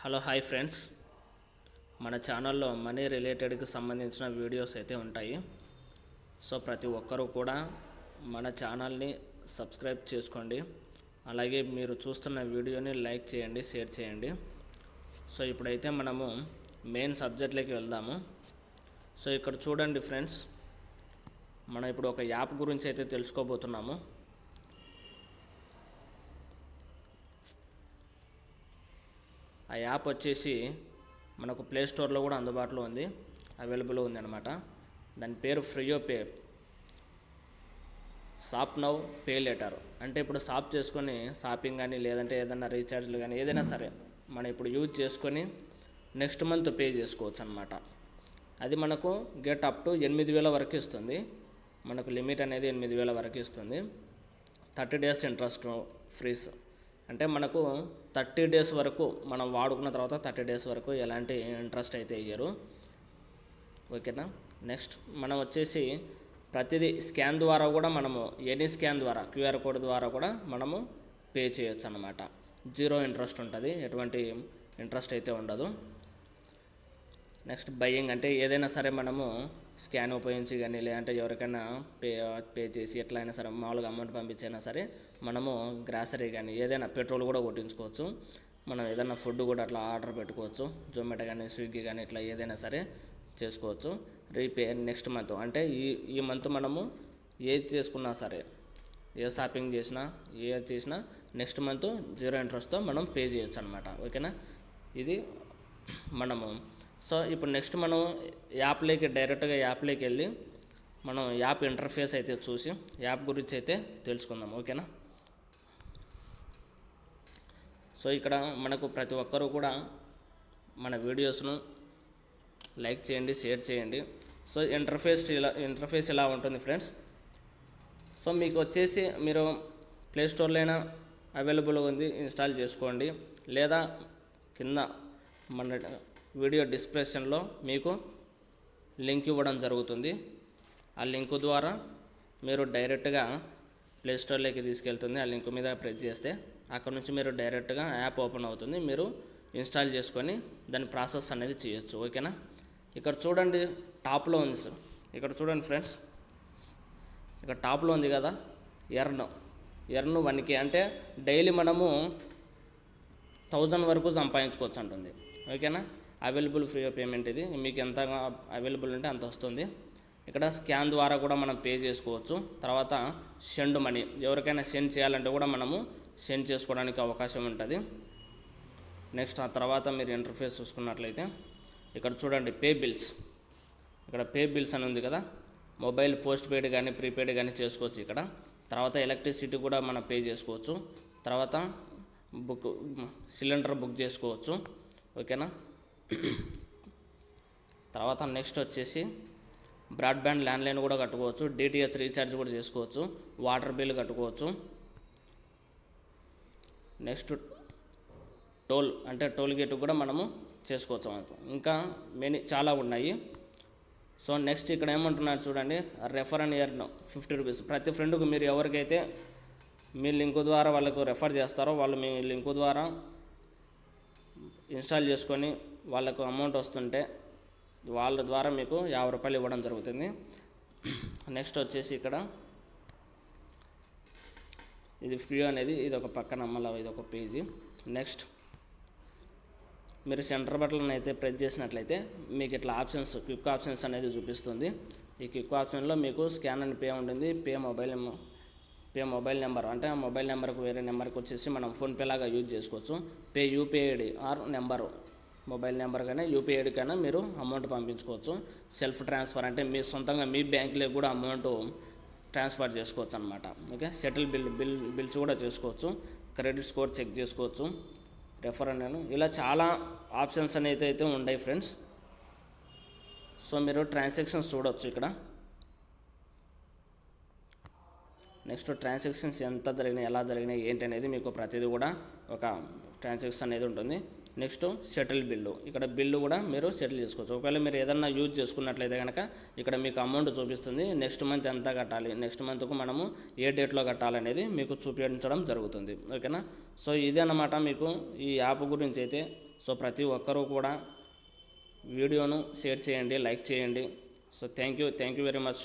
Hello hi friends. మన ఛానల్లో money రిలేటెడ్కి సంబంధించిన వీడియోస్ అయితే ఉంటాయి. సో ప్రతి ఒక్కరూ కూడా మన ఛానల్ని సబ్స్క్రైబ్ చేసుకోండి. అలాగే మీరు చూస్తున్న వీడియోని లైక్ చేయండి షేర్ చేయండి. సో ఇప్పుడైతే మనము మెయిన్ సబ్జెక్ట్లోకి వెళ్దాము. సో ఇక్కడ చూడండి ఫ్రెండ్స్ మనం ఇప్పుడు ఒక యాప్ గురించి అయితే తెలుసుకోబోతున్నాము. ఆ యాప్ వచ్చేసి మనకు ప్లే స్టోర్లో కూడా అందుబాటులో ఉంది. అవైలబుల్ ఉంది అనమాట దాని పేరు Freo pay shop now pay later అంటే ఇప్పుడు షాప్ చేసుకొని షాపింగ్ కానీ లేదంటే ఏదైనా రీఛార్జ్లు కానీ ఏదైనా సరే మనం ఇప్పుడు యూజ్ చేసుకొని నెక్స్ట్ మంత్ పే చేసుకోవచ్చు అనమాట అది మనకు గెట్ అప్ టు ఎనిమిది వేల వరకు ఇస్తుంది. మనకు లిమిట్ అనేది ఎనిమిది వేల వరకు ఇస్తుంది. థర్టీ డేస్ ఇంట్రెస్ట్ ఫ్రీస్ అంటే మనకు థర్టీ డేస్ వరకు మనం వాడుకున్న తర్వాత థర్టీ డేస్ వరకు ఎలాంటి ఇంట్రెస్ట్ అయితే ఇయ్యరు. ఓకేనా? నెక్స్ట్ మనం వచ్చేసి ప్రతిదీ స్కాన్ ద్వారా కూడా మనము ఎనీ స్కాన్ ద్వారా క్యూఆర్ కోడ్ ద్వారా కూడా మనము పే చేయొచ్చు అన్నమాట జీరో ఇంట్రెస్ట్ ఉంటుంది ఎటువంటి ఇంట్రెస్ట్ అయితే ఉండదు. నెక్స్ట్ బయ్యింగ్ అంటే ఏదైనా సరే మనము స్కాన్ ఉపయోగించి కానీ లేదంటే ఎవరికైనా పే పే చేసి ఎట్లయినా సరే మామూలుగా అమౌంట్ పంపించైనా సరే మనము గ్రాసరీ కానీ ఏదైనా పెట్రోల్ కూడా కొట్టించుకోవచ్చు. మనం ఏదైనా ఫుడ్ కూడా అట్లా ఆర్డర్ పెట్టుకోవచ్చు. జొమాటో కానీ స్విగ్గీ కానీ ఇట్లా ఏదైనా సరే చేసుకోవచ్చు. రీపే నెక్స్ట్ మంత్ అంటే ఈ ఈ మంత్ మనము ఏది చేసుకున్నా సరే ఏ షాపింగ్ చేసినా ఏ చేసినా నెక్స్ట్ మంత్ జీరో ఇంట్రెస్ట్తో మనం పే చేయొచ్చు అనమాట ఓకేనా? ఇది మనము సో ఇప్పుడు నెక్స్ట్ మనం యాప్లోకి డైరెక్ట్గా యాప్లోకి వెళ్ళి మనం యాప్ ఇంటర్ఫేస్ అయితే చూసి యాప్ గురించి అయితే తెలుసుకుందాం. ఓకేనా? సో ఇక్కడ మనకు ప్రతి ఒక్కరూ కూడా మన వీడియోస్ను లైక్ చేయండి షేర్ చేయండి. సో ఇంటర్ఫేస్ ఇలా ఇంటర్ఫేస్ ఇలా ఉంటుంది ఫ్రెండ్స్. సో మీకు వచ్చేసి మీరు ప్లేస్టోర్లో అయినా అవైలబుల్గా ఉంది ఇన్స్టాల్ చేసుకోండి. లేదా కింద మన వీడియో డిస్క్రిప్షన్లో మీకు లింక్ ఇవ్వడం జరుగుతుంది. ఆ లింక్ ద్వారా మీరు డైరెక్ట్గా ప్లేస్టోర్లోకి తీసుకెళ్తుంది. ఆ లింక్ మీద ప్రెస్ చేస్తే అక్కడ నుంచి మీరు డైరెక్ట్గా యాప్ ఓపెన్ అవుతుంది. మీరు ఇన్స్టాల్ చేసుకొని దాని ప్రాసెస్ అనేది చేయొచ్చు. ఓకేనా? ఇక్కడ చూడండి టాప్లో ఉంది సార్. ఇక్కడ చూడండి ఫ్రెండ్స్. ఇక్కడ టాప్లో ఉంది కదా ఎర్న్. ఎర్న్ వన్కి అంటే డైలీ మనము థౌజండ్ వరకు సంపాదించుకోవచ్చు అంటుంది. ఓకేనా? అవైలబుల్ ఫ్రీ పేమెంట్ ఇది. మీకు ఎంత అవైలబుల్ ఉంటే అంత వస్తుంది. ఇక్కడ స్కాన్ ద్వారా కూడా మనం పే చేసుకోవచ్చు. తర్వాత సెండ్ మనీ. ఎవరికైనా సెండ్ చేయాలంటే కూడా మనము సెండ్ చేసుకోవడానికి అవకాశం ఉంటుంది. నెక్స్ట్ ఆ తర్వాత మీరు ఇంటర్ఫేస్ చూసుకున్నట్లయితే ఇక్కడ చూడండి పే బిల్స్. ఇక్కడ పే బిల్స్ అని ఉంది కదా. మొబైల్ పోస్ట్ పెయిడ్ కానీ ప్రీపెయిడ్ కానీ చేసుకోవచ్చు ఇక్కడ. తర్వాత ఎలక్ట్రిసిటీ కూడా మనం పే చేసుకోవచ్చు. తర్వాత బుక్ సిలిండర్ బుక్ చేసుకోవచ్చు. ఓకేనా? తర్వాత నెక్స్ట్ వచ్చేసి బ్రాడ్బ్యాండ్ ల్యాండ్లైన్ కూడా కట్టుకోవచ్చు డిటిహెచ్ రీఛార్జ్ కూడా చేసుకోవచ్చు వాటర్ బిల్ కట్టుకోవచ్చు. నెక్స్ట్ టోల్ అంటే టోల్ గేట్ కూడా మనము చేసుకోవచ్చు. ఇంకా మెనీ చాలా ఉన్నాయి. సో నెక్స్ట్ ఇక్కడ ఏమంటున్నారు చూడండి refer and earn fifty rupees ప్రతి ఫ్రెండ్కు మీరు ఎవరికైతే మీ లింకు ద్వారా వాళ్ళకు రెఫర్ చేస్తారో వాళ్ళు మీ లింకు ద్వారా ఇన్స్టాల్ చేసుకొని వాళ్ళకు అమౌంట్ వస్తుంటే వాళ్ళ ద్వారా మీకు యాభై రూపాయలు ఇవ్వడం జరుగుతుంది. నెక్స్ట్ వచ్చేసి ఇక్కడ ఇది ఫ్రీ అనేది ఇది ఒక పక్కన మళ్ళీ ఇది ఒక పేజీ నెక్స్ట్ మీరు సెంటర్ బటన్ అయితే ప్రెస్ చేసినట్లయితే మీకు ఇట్లా ఆప్షన్స్ క్విక్ ఆప్షన్స్ అనేది చూపిస్తుంది. ఈ క్విక్ ఆప్షన్లో మీకు స్కాన్ అండ్ పే ఉంటుంది. Pay mobile pay mobile number అంటే ఆ మొబైల్ నెంబర్కి వేరే నెంబర్కి వచ్చేసి మనం ఫోన్పే లాగా యూజ్ చేసుకోవచ్చు. Pay UPI ID or number mobile number కానీ యూపీఐడి కన్నా మీరు అమౌంట్ పంపించుకోవచ్చు. సెల్ఫ్ ట్రాన్స్ఫర్ అంటే మీ సొంతంగా మీ బ్యాంకులో కూడా అమౌంట్ ట్రాన్స్ఫర్ చేసుకోవచ్చు అనమాట okay? Settle bill bill bills కూడా చేసుకోవచ్చు. క్రెడిట్ స్కోర్ చెక్ చేసుకోవచ్చు. రెఫర్ నేను ఇలా చాలా ఆప్షన్స్ అనేది అయితే ఉన్నాయి ఫ్రెండ్స్. సో మీరు ట్రాన్సాక్షన్స్ చూడవచ్చు ఇక్కడ. నెక్స్ట్ ట్రాన్సాక్షన్స్ ఎంత జరిగినాయి ఎలా జరిగినాయి ఏంటి అనేది మీకు ప్రతిదీ కూడా ఒక ట్రాన్సాక్షన్ అనేది ఉంటుంది. Next settle bill. ఇక్కడ బిల్లు కూడా మీరు సెటిల్ చేసుకోవచ్చు. ఒకవేళ మీరు ఏదన్నా యూజ్ చేసుకున్నట్లయితే కనుక ఇక్కడ మీకు అమౌంట్ చూపిస్తుంది. నెక్స్ట్ మంత్ ఎంత కట్టాలి? నెక్స్ట్ మంత్కు మనము ఏ డేట్లో కట్టాలనేది మీకు చూపించడం జరుగుతుంది. ఓకేనా? సో ఇది అన్నమాట మీకు ఈ యాప్ గురించి అయితే. సో ప్రతి ఒక్కరూ కూడా వీడియోను షేర్ చేయండి లైక్ చేయండి. So thank you. Thank you very much.